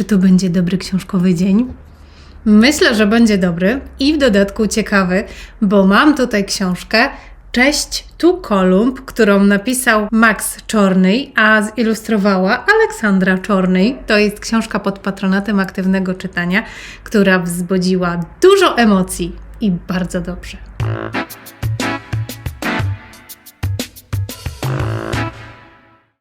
Czy to będzie dobry książkowy dzień? Myślę, że będzie dobry i w dodatku ciekawy, bo mam tutaj książkę Cześć, tu Kolumb, którą napisał Max Czornej, a zilustrowała Aleksandra Czornej. To jest książka pod patronatem aktywnego czytania, która wzbudziła dużo emocji i bardzo dobrze.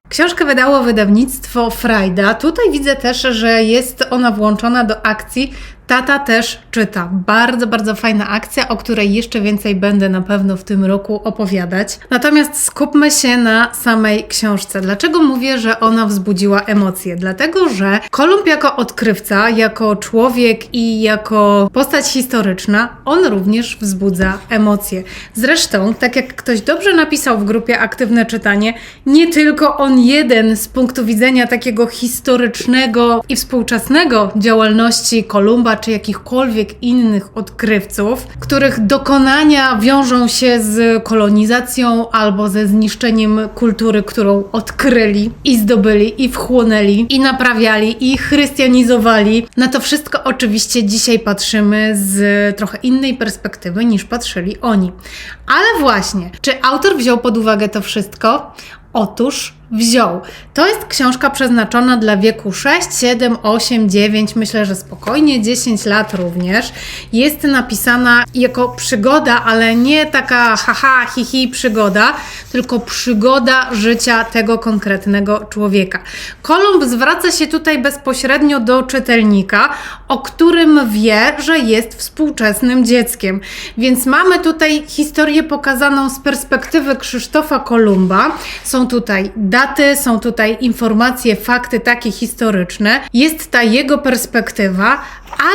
Książkę wydało wydawnictwo Frajda. Tutaj widzę też, że jest ona włączona do akcji Tata też czyta. Bardzo, bardzo fajna akcja, o której jeszcze więcej będę na pewno w tym roku opowiadać. Natomiast skupmy się na samej książce. Dlaczego mówię, że ona wzbudziła emocje? Dlatego, że Kolumb jako odkrywca, jako człowiek i jako postać historyczna, on również wzbudza emocje. Zresztą, tak jak ktoś dobrze napisał w grupie Aktywne Czytanie, nie tylko on jeden z punktu widzenia takiego historycznego i współczesnego działalności Kolumba czy jakichkolwiek innych odkrywców, których dokonania wiążą się z kolonizacją albo ze zniszczeniem kultury, którą odkryli i zdobyli i wchłonęli i naprawiali i chrystianizowali. Na to wszystko oczywiście dzisiaj patrzymy z trochę innej perspektywy niż patrzyli oni. Ale właśnie, czy autor wziął pod uwagę to wszystko? Otóż wziął. To jest książka przeznaczona dla wieku 6, 7, 8, 9, myślę, że spokojnie 10 lat również. Jest napisana jako przygoda, ale nie taka haha, hihi przygoda, tylko przygoda życia tego konkretnego człowieka. Kolumb zwraca się tutaj bezpośrednio do czytelnika, o którym wie, że jest współczesnym dzieckiem. Więc mamy tutaj historię pokazaną z perspektywy Krzysztofa Kolumba. Są tutaj daty, są tutaj informacje, fakty takie historyczne. Jest ta jego perspektywa,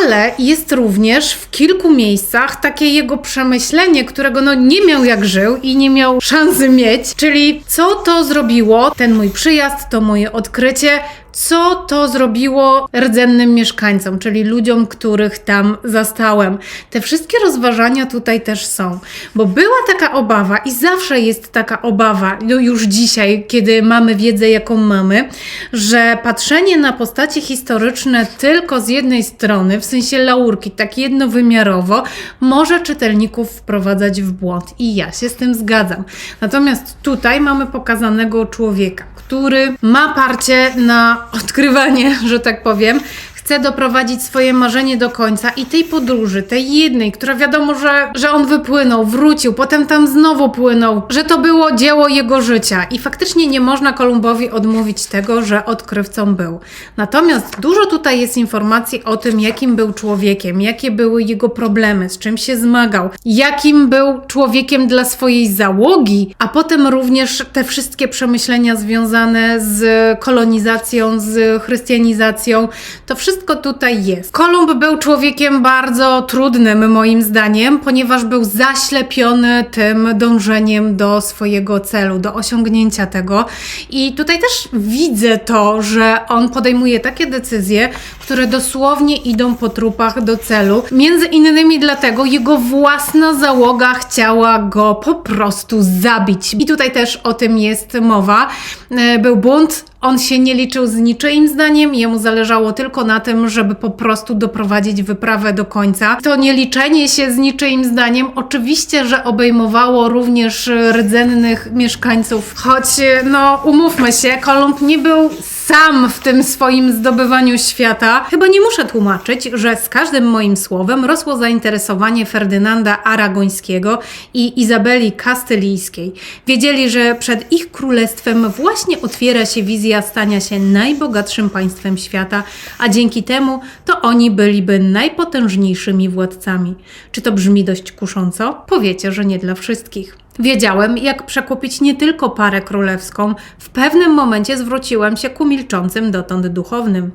ale jest również w kilku miejscach takie jego przemyślenie, którego no nie miał jak żył i nie miał szansy mieć, czyli co to zrobiło, ten mój przyjazd, to moje odkrycie, co to zrobiło rdzennym mieszkańcom, czyli ludziom, których tam zastałem. Te wszystkie rozważania tutaj też są, bo była taka obawa i zawsze jest taka obawa, no już dzisiaj, kiedy mamy wiedzę, jaką mamy, że patrzenie na postacie historyczne tylko z jednej strony, w sensie laurki, tak jednowymiarowo, może czytelników wprowadzać w błąd. I ja się z tym zgadzam. Natomiast tutaj mamy pokazanego człowieka, który ma parcie na odkrywanie, że tak powiem, chce doprowadzić swoje marzenie do końca i tej podróży, tej jednej, która wiadomo, że, że on wypłynął, wrócił, potem tam znowu płynął, że to było dzieło jego życia i faktycznie nie można Kolumbowi odmówić tego, że odkrywcą był. Natomiast dużo tutaj jest informacji o tym, jakim był człowiekiem, jakie były jego problemy, z czym się zmagał, jakim był człowiekiem dla swojej załogi, a potem również te wszystkie przemyślenia związane z kolonizacją, z chrystianizacją, to wszystko wszystko tutaj jest. Kolumb był człowiekiem bardzo trudnym, moim zdaniem, ponieważ był zaślepiony tym dążeniem do swojego celu, do osiągnięcia tego. I tutaj też widzę to, że on podejmuje takie decyzje, które dosłownie idą po trupach do celu. Między innymi dlatego jego własna załoga chciała go po prostu zabić. I tutaj też o tym jest mowa. E, Był bunt, on się nie liczył z niczyim zdaniem, jemu zależało tylko na tym, żeby po prostu doprowadzić wyprawę do końca. To nieliczenie się z niczyim zdaniem oczywiście, że obejmowało również rdzennych mieszkańców, choć no umówmy się, Kolumb nie był sam w tym swoim zdobywaniu świata. Chyba nie muszę tłumaczyć, że z każdym moim słowem rosło zainteresowanie Ferdynanda Aragońskiego i Izabeli Kastylijskiej. Wiedzieli, że przed ich królestwem właśnie otwiera się wizja stania się najbogatszym państwem świata, a dzięki temu to oni byliby najpotężniejszymi władcami. Czy to brzmi dość kusząco? Powiecie, że nie dla wszystkich. Wiedziałem, jak przekupić nie tylko parę królewską. W pewnym momencie zwróciłem się ku milczącym dotąd duchownym.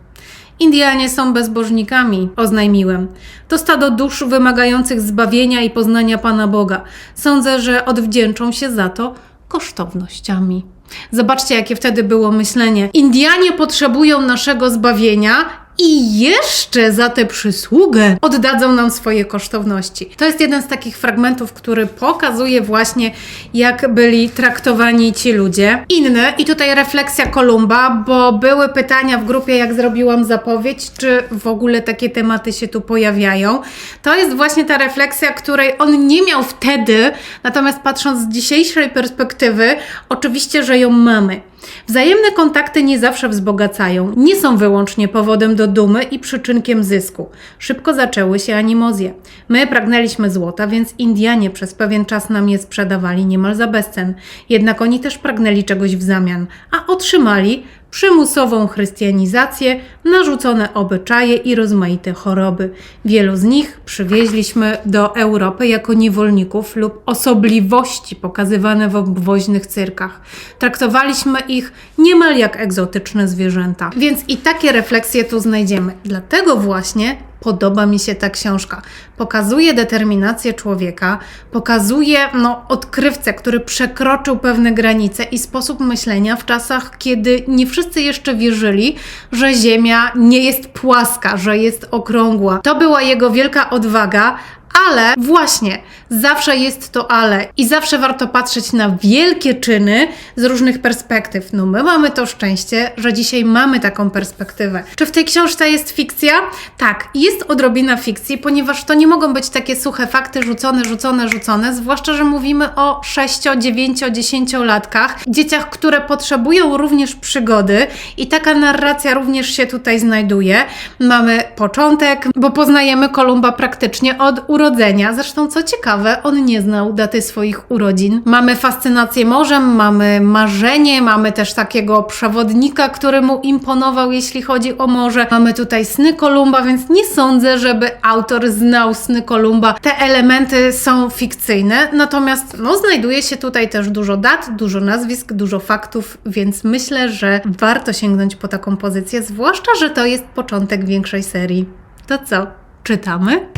Indianie są bezbożnikami, oznajmiłem. To stado dusz wymagających zbawienia i poznania Pana Boga. Sądzę, że odwdzięczą się za to kosztownościami. Zobaczcie, jakie wtedy było myślenie. Indianie potrzebują naszego zbawienia i jeszcze za tę przysługę oddadzą nam swoje kosztowności. To jest jeden z takich fragmentów, który pokazuje właśnie, jak byli traktowani ci ludzie. Inny, i tutaj refleksja Kolumba, bo były pytania w grupie, jak zrobiłam zapowiedź, czy w ogóle takie tematy się tu pojawiają. To jest właśnie ta refleksja, której on nie miał wtedy, natomiast patrząc z dzisiejszej perspektywy, oczywiście, że ją mamy. Wzajemne kontakty nie zawsze wzbogacają, nie są wyłącznie powodem do dumy i przyczynkiem zysku. Szybko zaczęły się animozje. My pragnęliśmy złota, więc Indianie przez pewien czas nam je sprzedawali niemal za bezcen. Jednak oni też pragnęli czegoś w zamian, a otrzymali przymusową chrystianizację, narzucone obyczaje i rozmaite choroby. Wielu z nich przywieźliśmy do Europy jako niewolników lub osobliwości pokazywane w obwoźnych cyrkach. Traktowaliśmy ich niemal jak egzotyczne zwierzęta. Więc i takie refleksje tu znajdziemy. Dlatego właśnie podoba mi się ta książka. Pokazuje determinację człowieka, pokazuje no, odkrywcę, który przekroczył pewne granice i sposób myślenia w czasach, kiedy nie wszyscy jeszcze wierzyli, że Ziemia nie jest płaska, że jest okrągła. To była jego wielka odwaga, ale właśnie, zawsze jest to ale i zawsze warto patrzeć na wielkie czyny z różnych perspektyw. No my mamy to szczęście, że dzisiaj mamy taką perspektywę. Czy w tej książce jest fikcja? Tak, jest odrobina fikcji, ponieważ to nie mogą być takie suche fakty rzucone, rzucone, rzucone, zwłaszcza, że mówimy o 6, 9, 10 latkach, dzieciach, które potrzebują również przygody i taka narracja również się tutaj znajduje. Mamy początek, bo poznajemy Kolumba praktycznie od urodzenia. Zresztą, co ciekawe, on nie znał daty swoich urodzin. Mamy fascynację morzem, mamy marzenie, mamy też takiego przewodnika, który mu imponował, jeśli chodzi o morze. Mamy tutaj sny Kolumba, więc nie sądzę, żeby autor znał sny Kolumba. Te elementy są fikcyjne, natomiast no, znajduje się tutaj też dużo dat, dużo nazwisk, dużo faktów, więc myślę, że warto sięgnąć po taką pozycję, zwłaszcza, że to jest początek większej serii. To co? Czytamy?